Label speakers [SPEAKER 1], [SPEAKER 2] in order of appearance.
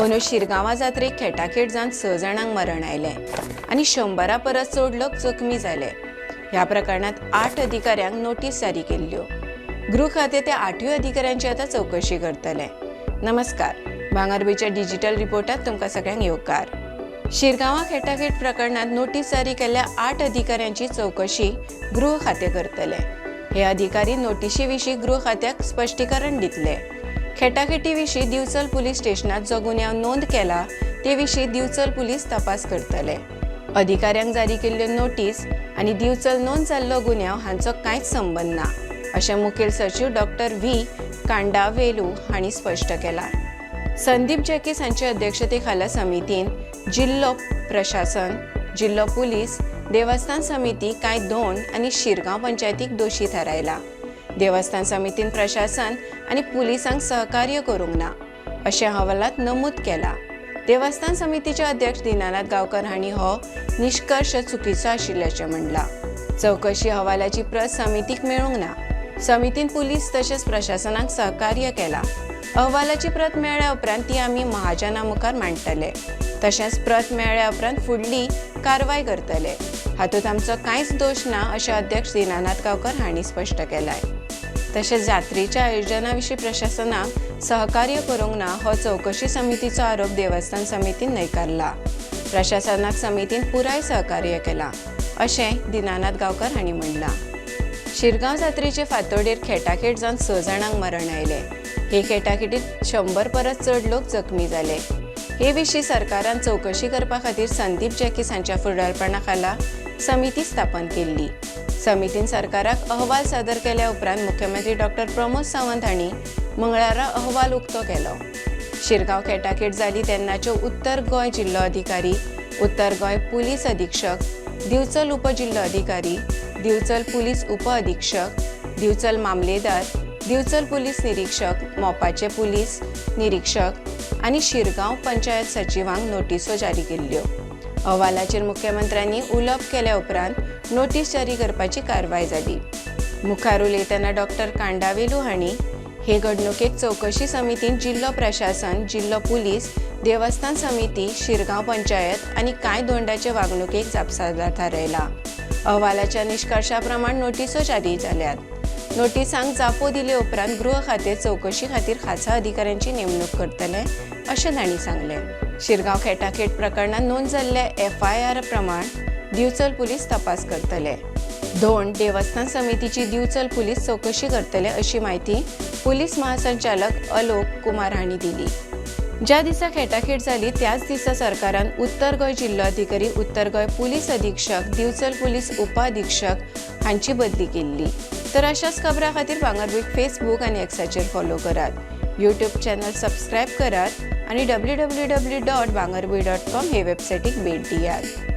[SPEAKER 1] अंदू शिरगांवा जात्रेक खेटाखेट जावन स जाणांक मरण आयलें. आनी शंबरा परस चड लोक जखमी जाले ह्या प्रकरणात आठ अधिकाऱ्यांक नोटीस जारी केल्ल्यो. गृह खाते ते आठूय अधिकाऱ्यांची आतां चवकशी करतले. नमस्कार. भांगरबीच्या डिजिटल रिपोर्टात तुमकां सगळ्यांक येवकार. शिरगांवा खेटाखेट प्रकरणात नोटीस जारी केल्ल्या आठ अधिकाऱ्यांची चवकशी गृह खाते करतले. हे अधिकारी नोटीशी विशीं गृह खात्याक स्पश्टीकरण दितले. खेटाखेटी विशीं दिवचल पुलीस स्टेशनात जो गुन्यांव नोंद केला ते विशीं दिवचल पुलीस तपास करतले. अधिकाऱ्यांक जारी केल्ल्यो नोटीस आनी दिवचल नोंद जाल्लो गुन्यांव हांचो कांयच संबंद ना अशें मुखेल सचिव डॉक्टर व्ही. कांडा वेलू हांणी स्पश्ट केलां. संदीप जॅकीस हांचे अध्यक्षतेखाला समितीन जिल्लो प्रशासन जिल्लो पुलीस देवस्थान समिती कांय दोन आनी शिरगांव पंचायतीक दोशी थारायला. देवस्थान समितीन प्रशासन आनी पुलिसांक सहकार्य करूंक ना अशें अहवालांत नमूद केला. देवस्थान समितीचे अध्यक्ष दिनानाथ गांवकर हांणी हो निश्कर्श चुकीचो आशिल्ल्याचें म्हणलां. चवकशी अहवालाची प्रत समितीक मेळूंक ना. समितीन पुलीस तशेंच प्रशासनाक सहकार्य केला. अहवालाची प्रत मेळ्ळ्या उपरांत ती आमी महाजना मुखार मांडटले. तशेंच प्रत मेळ्ळ्या उपरांत फुडली कारवाय करतले. हातूंत आमचो कांयच दोश ना अशें अध्यक्ष दिनानाथ गांवकर हांणी स्पश्ट केलाय. तशेंच जात्रेच्या आयोजना विशीं प्रशासनाक सहकार्य करूंक ना हो चवकशी समितीचो आरोप देवस्थान समितीन न्हयकारला प्रशासनाक समितीन पुराय सहकार्य केलां. अशें दिनानाथ गांवकर हांणी म्हणलां. शिरगांव जात्रेचे फातोडेर खेटाखेट जावन स जाणांक मरण आयले. हे खेटाखेटीत शंबर परस चड लोक जखमी जाले. हे विशीं सरकारान चवकशी करपा खातीर संदीप जॅकीस हांच्या फुडारपणा खाला समिती स्थापन केल्ली. समितीन सरकाराक अहवाल सादर केल्या उपरांत मुख्यमंत्री डॉक्टर प्रमोद सावंत हांणी मंगळारा अहवाल उक्तो केलो. शिरगांव खेटाखेट जाली तेन्नाच्यो उत्तर गोंय जिल्लो अधिकारी उत्तर गोंय पुलीस अधीक्षक दिवचल उपजिल्लो अधिकारी दिवचल पुलीस उप अधीक्षक दिवचल मामलेदार दिवचल पुलीस निरीक्षक मोपाचे पुलीस निरीक्षक आनी शिरगांव पंचायत सचिवांक नोटीसो जारी केल्ल्यो. अहवालाचेर मुख्यमंत्र्यांनी उलोवप केल्या उपरांत नोटीस जारी करपाची कारवाय जाली. मुखार उलयतना डॉक्टर कांडावेलू हांणी हे घडणुकेक चवकशी समितीन जिल्लो प्रशासन जिल्लो पुलीस देवस्थान समिती शिरगांव पंचायत आनी कांय दोंडाचे वागणुकेक जापसालदार थारायला. अहवालाच्या निश्कर्शा प्रमाण नोटीसो जारी जाल्यात. नोटिसांक जापो दिले उपरांत गृह खातें चवकशी खातीर खासा अधिकाऱ्यांची नेमणूक करतले अशें तांणी सांगलें. शिरगांव खेटाखेट प्रकरणात नोंद जाल्ले एफ आय आर प्रमाण दिवचल पुलीस तपास करतले. धोंड देवस्थान समितीची दिवचल पुलीस चवकशी करतले अशी माहिती पुलीस महासंचालक अलोक कुमार हांणी दिली. ज्या दिसा खेटाखेट जाली त्याच दिसा सरकारान उत्तर गोंय जिल्लो अधिकारी उत्तर गोंय पुलीस अधीक्षक दिवचल पुलीस उपाधीक्षक हांची बदली केल्ली. तर अशाच खबरां खातीर भांगरबीट फेसबूक आनी एक्साचेर फॉलो करात. यूट्यूब चॅनल सबस्क्रायब करात आनी डब्ल्यू डब्ल्यू डब्ल्यू डॉट भांगरबी डॉट कॉम हे वेबसायटीक भेट दियात.